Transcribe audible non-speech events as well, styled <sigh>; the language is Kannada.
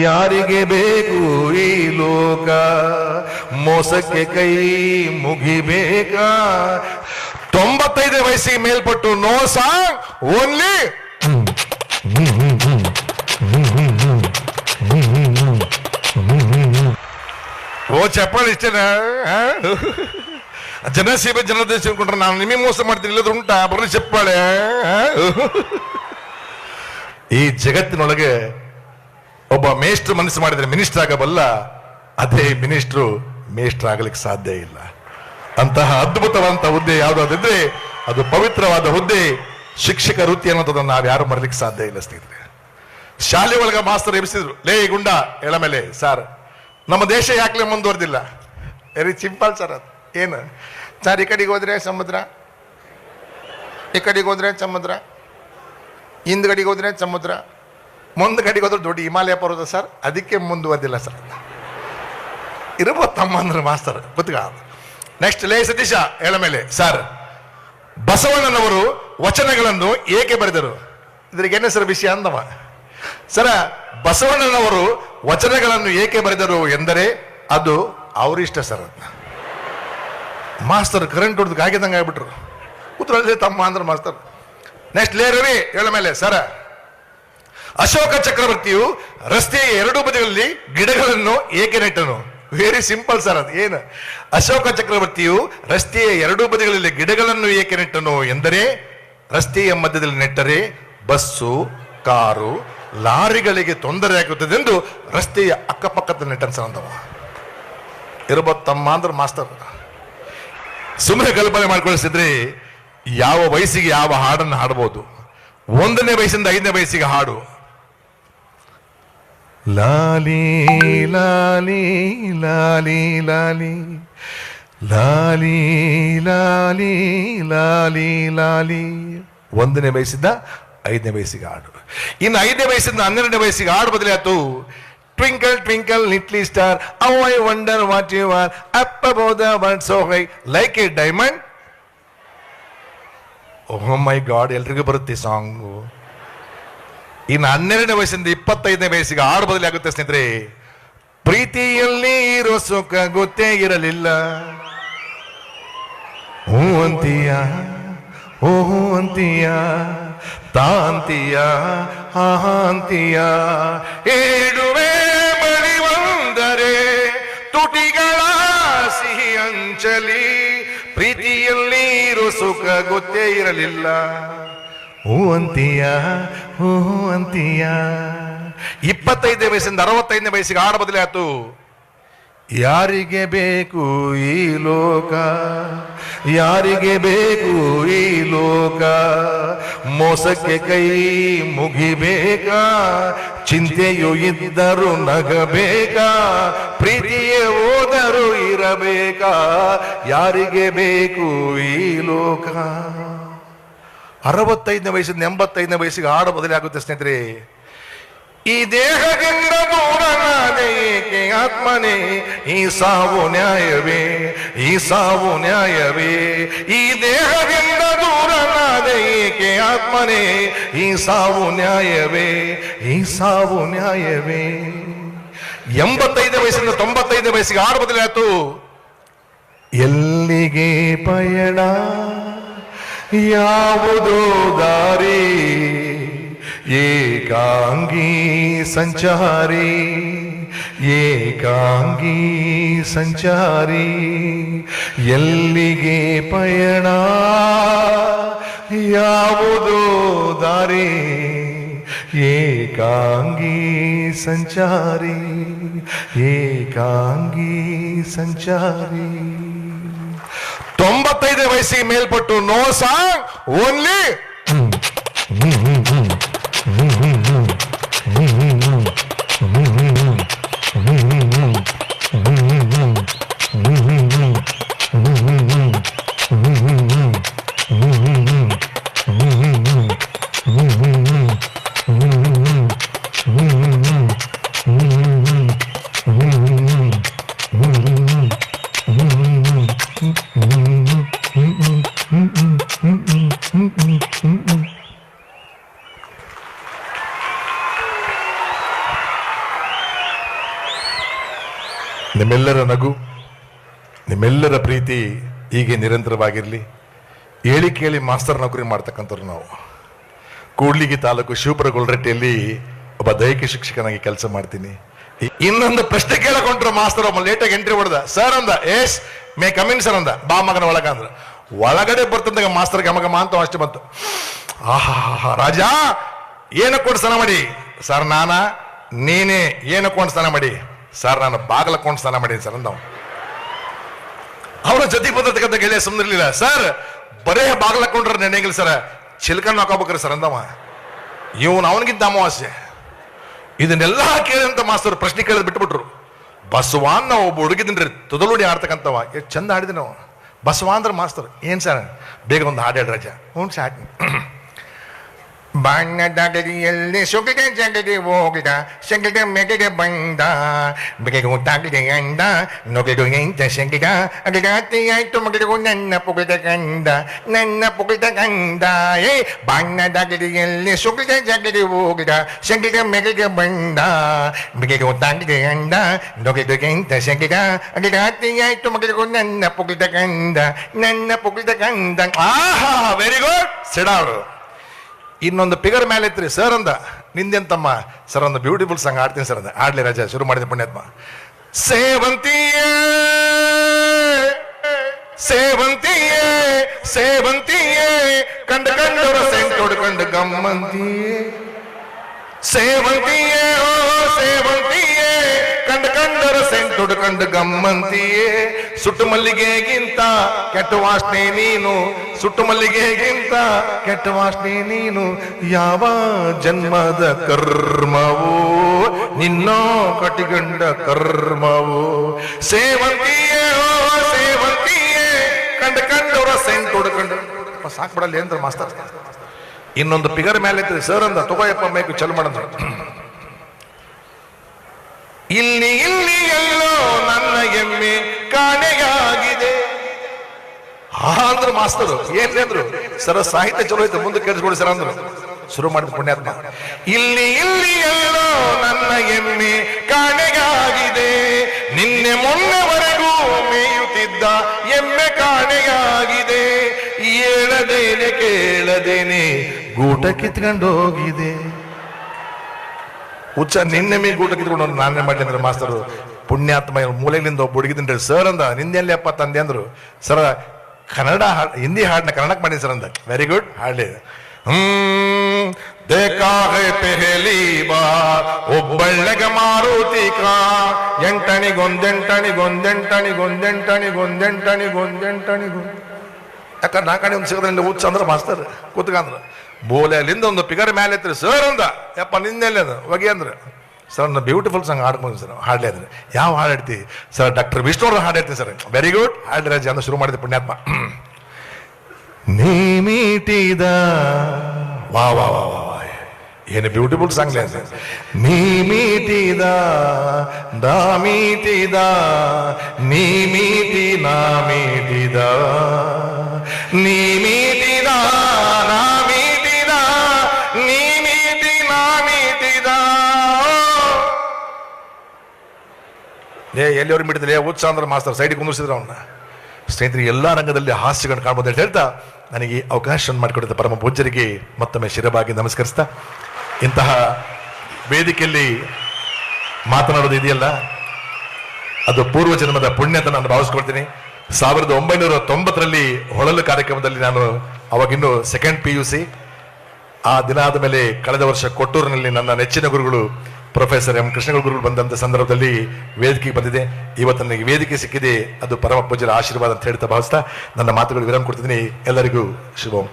ಯಾರಿಗೆ ಬೇಕು ಈ ಲೋಕ ಮೋಸಕ್ಕೆ ಕೈ ಮುಗಿಬೇಕಾ ತೊಂಬತ್ತೈದು ವಯಸ್ಸಿಗೆ ಮೇಲ್ಪಟ್ಟು ನೋ ಸಾಂಗ್, ಓನ್ಲಿ ಓ, ಚಪ್ಪಾಳೆ ಇಷ್ಟೇನಾ ಆ? ಜನಸೇವೆ ಜನದೇಶ ಅನ್ಕೊಂಡ್ರೆ ನಾನು ನಿಮಗೆ ಮೋಸ ಮಾಡ್ತೀನಿ, ಇಲ್ಲದ್ರೆ ಉಂಟಾ ಬರಲಿ ಚಪ್ಪಾಳೆ, ಆ? ಈ ಜಗತ್ತಿನೊಳಗೆ ಒಬ್ಬ ಮೇಷ್ಟ್ರು ಮನಸ್ಸು ಮಾಡಿದ್ರೆ ಮಿನಿಸ್ಟರ್ ಆಗಬಲ್ಲ, ಅದೇ ಮಿನಿಸ್ಟ್ರು ಮೇಷ್ಟ್ರ್ ಆಗಲಿಕ್ಕೆ ಸಾಧ್ಯ ಇಲ್ಲ. ಅಂತಹ ಅದ್ಭುತವಾದಂತಹ ಹುದ್ದೆ ಯಾವುದಾದ್ರೆ ಅದು ಪವಿತ್ರವಾದ ಹುದ್ದೆ, ಶಿಕ್ಷಕ ವೃತ್ತಿ ಅನ್ನೋದನ್ನ ನಾವು ಯಾರು ಮರಲಿಕ್ಕೆ ಸಾಧ್ಯ ಇಲ್ಲ ಸ್ನೇಹಿತರೆ. ಶಾಲೆ ಒಳಗ ಮಾಸ್ತರ್ ಎಬ್ಸಿದ್ರು ಲೇ ಗುಂಡ ಎಳಮೇಲೆ ಸರ್. ನಮ್ಮ ದೇಶ ಯಾಕಲೆ ಮುಂದುವರೆದಿಲ್ಲ? ವೆರಿ ಸಿಂಪಲ್ ಸರ್ ಅದು, ಏನು? ಸರ್, ಈ ಕಡೆಗೆ ಹೋದ್ರೆ ಸಮುದ್ರ? ಈ ಕಡೆಗೆ ಹೋದ್ರೆ ಸಮುದ್ರ? ಹಿಂದ್ಗಡೆಗೆ ಹೋದ್ರೆ ಸಮುದ್ರ? ಮುಂದ್ ಕಡೆಗೆ ಹೋದ್ರೆ ದೊಡ್ಡ ಹಿಮಾಲಯ ಪರ್ವತ ಸರ್ ಅದಕ್ಕೆ ಮುಂದುವರೆದಿಲ್ಲ ಸರ್ ಇರ್ಬೋದು ತಮ್ಮ ಅಂದ್ರೆ ಮಾಸ್ತರ್ ಗೊತ್ತಿಗ ನೆಕ್ಸ್ಟ್ ಲೇ ಸತೀಶ, ಹೇಳ ಮೇಲೆ. ಸರ್ ಬಸವಣ್ಣನವರು ವಚನಗಳನ್ನು ಏಕೆ ಬರೆದರು? ಇದ್ರಿಗೆ ಏನೇ ಸರ್ ವಿಷಯ ಅಂದವ? ಸರ ಬಸವಣ್ಣನವರು ವಚನಗಳನ್ನು ಏಕೆ ಬರೆದರು ಎಂದರೆ ಅದು ಅವರಿಷ್ಟ ಸರ್ ಮಾಸ್ತರ್ ಕರೆಂಟ್ ಹೊಡೆದಕ್ಕೆ ಆಗಿದಂಗೆ ಆಗ್ಬಿಟ್ರು. ಉತ್ತರ ತಮ್ಮ ಅಂದ್ರೆ ಮಾಸ್ತರ್ ನೆಕ್ಸ್ಟ್ ಲೇ ರವಿ, ಹೇಳ ಮೇಲೆ. ಸರ ಅಶೋಕ ಚಕ್ರವರ್ತಿಯು ರಸ್ತೆಯ ಎರಡೂ ಬದಿಗಳಲ್ಲಿ ಗಿಡಗಳನ್ನು ಏಕೆ ನೆಟ್ಟನು? ವೆರಿ ಸಿಂಪಲ್ ಸರ್ ಅದು ಏನು? ಅಶೋಕ ಚಕ್ರವರ್ತಿಯು ರಸ್ತೆಯ ಎರಡೂ ಬದಿಗಳಲ್ಲಿ ಗಿಡಗಳನ್ನು ಏಕೆ ನೆಟ್ಟನು ಎಂದರೆ, ರಸ್ತೆಯ ಮಧ್ಯದಲ್ಲಿ ನೆಟ್ಟರೆ ಬಸ್ಸು, ಕಾರು, ಲಾರಿಗಳಿಗೆ ತೊಂದರೆ ಆಗುತ್ತದೆ ಎಂದು ರಸ್ತೆಯ ಅಕ್ಕಪಕ್ಕದ ನೆಟ್ಟನ್ ಸರ್ ತಮ್ಮ ಅಂದ್ರೆ ಮಾಸ್ತರ್ ಸುಮ್ಮನೆ ಕಲ್ಪನೆ ಮಾಡ್ಕೊಳಿಸಿದ್ರೆ ಯಾವ ವಯಸ್ಸಿಗೆ ಯಾವ ಹಾಡನ್ನು ಹಾಡಬಹುದು ಒಂದನೇ ವಯಸ್ಸಿಂದ ಐದನೇ ವಯಸ್ಸಿಗೆ ಹಾಡು. ಲಾಲಿ ಲಾಲಿ ಲಾಲಿ ಲಾಲಿ. ಲಾಲಿ ಲಾಲಿ ಲಾಲಿ ಲಾಲಿ. ಒಂದನೇ ವಯಸ್ಸಿಂದ ಐದನೇ ವಯಸ್ಸಿಗೆ ಹಾಡು ಇನ್ನು ಐದನೇ ವಯಸ್ಸಿಂದ ಹನ್ನೆರಡನೇ ವಯಸ್ಸಿಗೆ ಹಾಡು ಬದಲಾಯ್ತು twinkle twinkle little star how I wonder what you are up above the so high like a diamond oh my god ಎಲ್ರಿಗೂ ಬರುತ್ತೆ ಸಾಂಗು ಇನ್ನು ಹನ್ನೆರಡನೇ ವಯಸ್ಸಿಂದ ಇಪ್ಪತ್ತೈದನೇ ವಯಸ್ಸಿಗೆ ಆರು ಬದಲಿ ಆಗುತ್ತೆ ಸ್ನೇಹಿತರೆ. ಪ್ರೀತಿಯಲ್ಲಿ ಇರೋ ಸುಖ ಗೊತ್ತೇ ಇರಲಿಲ್ಲ. ಹೂ ಅಂತೀಯ ಓ ಹೂ ಅಂತೀಯ ತಾಂತೀಯ ಆಹಾ ಅಂತೀಯ ಏಳುವೆ ಬಳಿ ಒಂದರೆ ತುಟಿಗಳ ಸಿಹಿ ಅಂಚಲಿ ಪ್ರೀತಿಯಲ್ಲಿ ಇರೋ ಸುಖ ಗೊತ್ತೇ ಇರಲಿಲ್ಲ. ಹೂ ಅಂತೀಯ ಹೂ ಅಂತೀಯ ಇಪ್ಪತ್ತೈದನೇ ವಯಸ್ಸಿಂದ ಅರವತ್ತೈದನೇ ವಯಸ್ಸಿಗೆ ಆಡ ಬದಲಾಯ್ತು. ಯಾರಿಗೆ ಬೇಕು ಈ ಲೋಕ? ಯಾರಿಗೆ ಬೇಕು ಈ ಲೋಕ? ಮೋಸಕ್ಕೆ ಕೈ ಮುಗಿಬೇಕಾ? ಚಿಂತೆಯು ಇದ್ದರೂ ನಗಬೇಕಾ? ಪ್ರೀತಿಯೇ ಹೋದರೂ ಇರಬೇಕಾ? ಯಾರಿಗೆ ಬೇಕು ಈ ಲೋಕ? ಅರವತ್ತೈದನೇ ವಯಸ್ಸಿಂದ ಎಂಬತ್ತೈದನೇ ವಯಸ್ಸಿಗೆ ಹಾಡು ಬದಲಾಗುತ್ತೆ ಸ್ನೇಹಿತರೆ. ಈ ದೇಹದಿಂದ ದೂರನಾದೇಕೆ ಆತ್ಮನೇ? ಈ ಸಾವು ನ್ಯಾಯವೇ? ಈ ಸಾವು ನ್ಯಾಯವೇ? ಈ ದೇಹದಿಂದ ದೂರನಾದೇಕೆ ಆತ್ಮನೇ? ಈ ಸಾವು ನ್ಯಾಯವೇ? ಈ ಸಾವು ನ್ಯಾಯವೇ? ಎಂಬತ್ತೈದನೇ ವಯಸ್ಸಿಂದ ತೊಂಬತ್ತೈದನೇ ವಯಸ್ಸಿಗೆ ಹಾಡು ಬದಲಾಯ್ತು. ಎಲ್ಲಿಗೆ ಪಯಣ? ಯಾವುದೋ ದಾರಿ ಏಕಾಂಗಿ ಸಂಚಾರಿ ಏಕಾಂಗಿ ಸಂಚಾರಿ ಎಲ್ಲಿಗೆ ಪಯಣ? ಯಾವುದೋ ದಾರಿ ಏಕಾಂಗಿ ಸಂಚಾರಿ ಏಕಾಂಗಿ ಸಂಚಾರಿ. ತೊಂಬತ್ತೈದನೇ ವಯಸ್ಸಿಗೆ ಮೇಲ್ಪಟ್ಟು ನೋ ಸಾಂಗ್ ಓನ್ಲಿ ನಿಮ್ಮೆಲ್ಲರ ನಗು, ನಿಮ್ಮೆಲ್ಲರ ಪ್ರೀತಿ ಹೀಗೆ ನಿರಂತರವಾಗಿರಲಿ. ಹೇಳಿ ಕೇಳಿ ಮಾಸ್ತರ್ ನೌಕರಿ ಮಾಡ್ತಕ್ಕಂಥವ್ರು ನಾವು. ಕೂಡ್ಲಿಗಿ ತಾಲೂಕು ಶಿವಪುರ ಗೊಲ್ರಟ್ಟಿಯಲ್ಲಿ ಒಬ್ಬ ದೈಹಿಕ ಶಿಕ್ಷಕನಾಗಿ ಕೆಲಸ ಮಾಡ್ತೀನಿ. ಇನ್ನೊಂದು ಪ್ರಶ್ನೆ ಕೇಳಕೊಂಡ್ರು ಮಾಸ್ತರ್ ಒಬ್ಬ ಲೇಟಾಗಿ ಎಂಟ್ರಿ ಹೊಡೆದ. ಸರ್ ಅಂದ ಎಸ್ ಮೇ ಕಮಿನ್ ಸರ್ ಅಂದ. ಬಾ ಮಗನ ಒಳಗ ಅಂದ್ರ. ಒಳಗಡೆ ಬರ್ತಂದಾಗ ಮಾಸ್ತರ್ ಗಮಗ ಅಂತ ಅಷ್ಟೇ ಬಂತು. ಆಹಾ ರಾಜಾ, ಏನಕ್ಕೊಂಡು ಸ್ನಾನ ಮಾಡಿ? ಸರ್ ನಾನಾ, ನೀನೇ ಏನಕ್ಕೊಂಡು ಕೊಂಡು ಸ್ನಾನ ಮಾಡಿ? ಸರ್, ನಾನು ಬಾಗಲ ಕೊಂಡು ಸ್ನಾನ ಮಾಡೀನಿ ಸರ್, ಅಂದವ. ಅವರ ಜೊತೆ ಬಂದಿರ್ತಕ್ಕಂಥ ಗೆಳೆಯ ಸುಮ್ಮನಿರ್ಲಿಲ್ಲ ಸರ್, ಬರೇ ಬಾಗಲಕೊಂಡ್ರೆ ನೆನೆಗಿಲ್ಲ ಸರ್. ಚಿಲ್ಕನ್ ಹಾಕೋಬೇಕ್ರಿ ಸರ್, ಅಂದವ. ಇವನು ಅವನಿಗಿದ್ದ ಅಮಾವಾಸ್ಯೆ. ಇದನ್ನೆಲ್ಲ ಕೇಳಿದಂಥ ಮಾಸ್ತರ್ ಪ್ರಶ್ನೆ ಕೇಳಿದ್ ಬಿಟ್ಬಿಟ್ರು. ಬಸವಾನ್ ನಾವು ಒಬ್ಬ ಹುಡುಗಿದ್ರಿ ತೊದಲುಡಿ ಆಡ್ತಕ್ಕಂಥವ. ಎಷ್ಟು ಚಂದ ಆಡಿದ್ರಿ ನಾವು ಬಸವ ಅಂದ್ರೆ ಮಾಸ್ತರ್, ಏನ್ ಸರ್? ಬೇಗ ಒಂದು ಹಾಡು ಹೇಳಿ ರಾಜ. ಹ್ಞೂ ಸಾಕು ಬಣ್ಣದಗರಿಯಲ್ಲಿ ಸುಗಿದ ಜಗಡೆ ಹೋಗಿದ ಸಗಿದ ಮೆಗಡೆ ಬಂದ ಬಿಗಡು ಗೊತ್ತಾಗಿದೆ ಅಂದ ನೊಗಡು ಎಂತ ಸಗಿದ ಅಗರಾತಿ ಆಯ್ತು ಮಗಿದು ನನ್ನ ಪುಗಿದ ಕಂದ ನನ್ನ ಪುಗಿದ ಕಂದ ಏ ಬಣ್ಣದಗರಿಯಲ್ಲಿ ಸುಗಿದ ಜಗಡೆ ಹೋಗಿದ ಸಗಿದ ಮೆಗಡೆ ಬಂದ ಬಿಗಡು ಗೊತ್ತಾಗಿದೆ ಅಂದ ನೊಗಡು ಎಂತ ಸಗಿದ ಅಗರಾತಿ ಆಯ್ತು ಮಗಿದು ನನ್ನ ಪುಗಿದ ಕಂದ ನನ್ನ ಪುಗಿದ ಕಂದ ಆಹಾ ವೆರಿ ಗುಡ್ ಸಿಡಾವ್ರು. ಇನ್ನೊಂದು ಪಿಗರ್ ಮೇಲೆ ಇತ್ರಿ ಸರ್ ಅಂದ ನಿಂದೆಂತಮ್ಮ? ಸರ್ ಒಂದು ಬ್ಯೂಟಿಫುಲ್ ಸಾಂಗ್ ಆಡ್ತೀನಿ ಸರ್ ಅಂದ ಆಡ್ಲಿ ರಾಜ, ಶುರು ಮಾಡಿದ ಪುಣ್ಯಾತ್ಮ. ಸೇವಂತಿಯೇ ಸೇವಂತಿಯೇ ಸೇವಂತಿಯೇ, ಕಂಡ ಕಂಡರ ಸೆಂಟ್ ಹೊಡ್ಕೊಂಡು ಗಮ್ಮಂತಿಯೇ. ಸೇವಂತಿಯೇ, ಓ, ಸೇವಂತಿಯೇ. ಕಂಡ ಕಂಡರ ಗಮ್ಮಂತಿಯೇ. ಸುಟ್ಟು ಮಲ್ಲಿಗೆಗಿಂತ ಕೆಟ್ಟ ವಾಸನೆ ನೀನು. ಸುಟ್ಟು ಮಲ್ಲಿಗೆಗಿಂತ ಕೆಟ್ಟ ವಾಸನೆ ನೀನು. ಯಾವ ಜನ್ಮದ ಕರ್ಮವೋ, ನಿನ್ನ ಕಟಿಗಂಡ ಕರ್ಮವೋ. ಸೇವಂತಿಯೇ ಸೇವಂತಿಯೇ. ಕಂಡು ಕಂಡವರ ಸೆಂಟ್ ತೊಡ್ಕೊಂಡು ಸಾಕ್ಬಿಡಲ್ಲ ಏನ್ರ ಮಾಸ್ತರ್ ಇನ್ನೊಂದು ಪಿಗರ್ ಮೇಲೆ ಸರ್ ಅಂದ, ತಗೋಯಪ್ಪ, ಮೇಕು ಚಲ್ ಮಾಡಂದ್ರು. ಇಲ್ಲಿ ಇಲ್ಲಿ ಎಲ್ಲೋ ನನ್ನ ಎಮ್ಮೆ ಕಾಣೆಯಾಗಿದೆ. ಅಂದ್ರು ಮಾಸ್ತರು ಏನ್ರಿ ಅಂದ್ರು? ಸರ ಸಾಹಿತ್ಯ ಚಲೋ ಐತೆ, ಮುಂದೆ ಕೇಳಿಸ್ಕೊಳ್ಳಿ ಸರ್ ಅಂದ್ರು. ಶುರು ಮಾಡಿದ ಪುಣ್ಯಾತ್ಮ. ಇಲ್ಲಿ ಇಲ್ಲಿ ಎಲ್ಲೋ ನನ್ನ ಎಮ್ಮೆ ಕಾಣೆಯಾಗಿದೆ. ನಿನ್ನೆ ಮೊನ್ನೆವರೆಗೂ ಮೇಯುತ್ತಿದ್ದ ಎಮ್ಮೆ ಕಾಣೆಯಾಗಿದೆ. ಹೇಳದೇನೆ ಕೇಳದೇನೆ ಗೂಟ ಕಿತ್ಕೊಂಡು ಹೋಗಿದೆ ಹುಚ್ಚ ನಿನ್ನೆ ಮೀ ಗೂಟ ಕಿತ್ಕೊಂಡು ನಾನೇ ಅಂದ್ರೆ ಮಾಸ್ತರು. ಪುಣ್ಯಾತ್ಮ ಮೂಲೆಯಿಂದ ಒಬ್ಬ ಹುಡುಗಿದ್ರೆ ಸರ್ ಅಂದ. ನಿಂದೆಲ್ಲಿ ಅಪ್ಪ ತಂದೆ ಅಂದ್ರು, ಸರ್, ಕನ್ನಡ ಹಿಂದಿ ಹಾಡನ್ನ ಕನ್ನಡಕ್ಕೆ ಮಾಡಿ ಸರ್ ಅಂದ. ವೆರಿ ಗುಡ್ ಹಾಡ್ಲಿ. ಹ್ಮ್ ದೇ ಹೈ ಪೆಹಲಿ ಬಾರ್ ಒಬ್ಬಳ್ಳಗ ಗೊಂದೆಂಟಣಿ ಗೊಂದೆಂಟಣಿ ಗೊಂದ ಯಾಕಂದ್ರೆ ನಾ ಕಡೆ ಒಂದು ಸಿಗದ್ರೆ ಹುಚ್ಚ ಅಂದ್ರೆ ಮಾಸ್ತರ್, ಕೂತ್ಕಂದ್ರ. ಬೋಲೆ ಅಲ್ಲಿಂದ ಒಂದು ಪಿಗರ್ ಮೇಲೆ ಎತ್ರಿ ಸರ್ ಅಂದ. ಯಪ್ಪ, ನಿನ್ನೆಲ್ಲಿ ಅದು? ಹೊಗೆ ಅಂದ್ರೆ. ಸರ್ ನಾನು ಬ್ಯೂಟಿಫುಲ್ ಸಾಂಗ್ ಹಾಡ್ಕೊಂಡು ಸರ್ ಹಾಡಲೇ ಅಂದ್ರೆ ಯಾವ ಹಾಡು ಹಾಡ್ತಿ? ಸರ್ ಡಾಕ್ಟರ್ ವಿಷ್ಣು ಅವ್ರ ಹಾಡು ಹೇಳ್ತೀನಿ ಸರ್ ವೆರಿ ಗುಡ್ ಹಾಡ್ಲಿ ರಾಜ ಅಂತ ಶುರು ಮಾಡಿದೆ ಪುಣ್ಯಾತ್ಮ. <clears throat> ನೀ ಮೀಟಿದ ವಾ ವಾ ವಾ ವಾ ಏನು ಬ್ಯೂಟಿಫುಲ್ ಸಾಂಗ್ ನೀ ಮೀಟಿದ ದಾ ಮೀಟಿದ, ನೀ ಮೀಟಿ ನಾ ಮೀಟಿದ, ನೀ ಏ ಎಲ್ಲಿಯವ್ರು ಮಿಟ್ಟಿದ್ರೆ ಉತ್ಸಾಹ ಮಾಸ್ತರ್ ಸೈಡಿಗೆ ಕುಂದಿಸಿದ್ರು ಅವನ್ನ ಸ್ನೇಹಿತರೆ, ಎಲ್ಲ ರಂಗದಲ್ಲಿ ಹಾಸ್ಯಗಳನ್ನು ಕಾಣ್ಬೋದು ಅಂತ ಹೇಳ್ತಾ ನನಗೆ ಈ ಅವಕಾಶವನ್ನು ಮಾಡಿಕೊಡಿದ ಪರಮ ಪೂಜ್ಯರಿಗೆ ಮತ್ತೊಮ್ಮೆ ಶಿರಬಾಗಿ ನಮಸ್ಕರಿಸ್ತಾ. ಇಂತಹ ವೇದಿಕೆಯಲ್ಲಿ ಮಾತನಾಡೋದು ಇದೆಯಲ್ಲ? ಅದು ಪೂರ್ವ ಜನ್ಮದ ಪುಣ್ಯ ಅಂತ ನಾನು ಭಾವಿಸ್ಕೊಳ್ತೀನಿ. ಸಾವಿರದ ಒಂಬೈನೂರ ತೊಂಬತ್ತರಲ್ಲಿ ಹೊಳಲು ಕಾರ್ಯಕ್ರಮದಲ್ಲಿ ನಾನು ಅವಾಗಿನ್ನೂ ಸೆಕೆಂಡ್ ಪಿ ಯು ಸಿ ಆ ದಿನ ಆದ ಮೇಲೆ ಕಳೆದ ವರ್ಷ ಕೊಟ್ಟೂರಿನಲ್ಲಿ ನನ್ನ ನೆಚ್ಚಿನ ಗುರುಗಳು ಪ್ರೊಫೆಸರ್ ಎಂ ಕೃಷ್ಣ ಗುರುಗಳು ಬಂದಂತ ಸಂದರ್ಭದಲ್ಲಿ ವೇದಿಕೆಗೆ ಬಂದಿದೆ. ಇವತ್ತು ನನಗೆ ವೇದಿಕೆ ಸಿಕ್ಕಿದೆ. ಅದು ಪರಮ ಪೂಜ್ಯರ ಆಶೀರ್ವಾದ ಅಂತ ಹೇಳ್ತಾ ಭಾವಿಸ್ತಾ ನನ್ನ ಮಾತುಗಳು ವಿರಾಮ ಕೊಡ್ತಿದ್ದೀನಿ. ಎಲ್ಲರಿಗೂ ಶುಭಂ.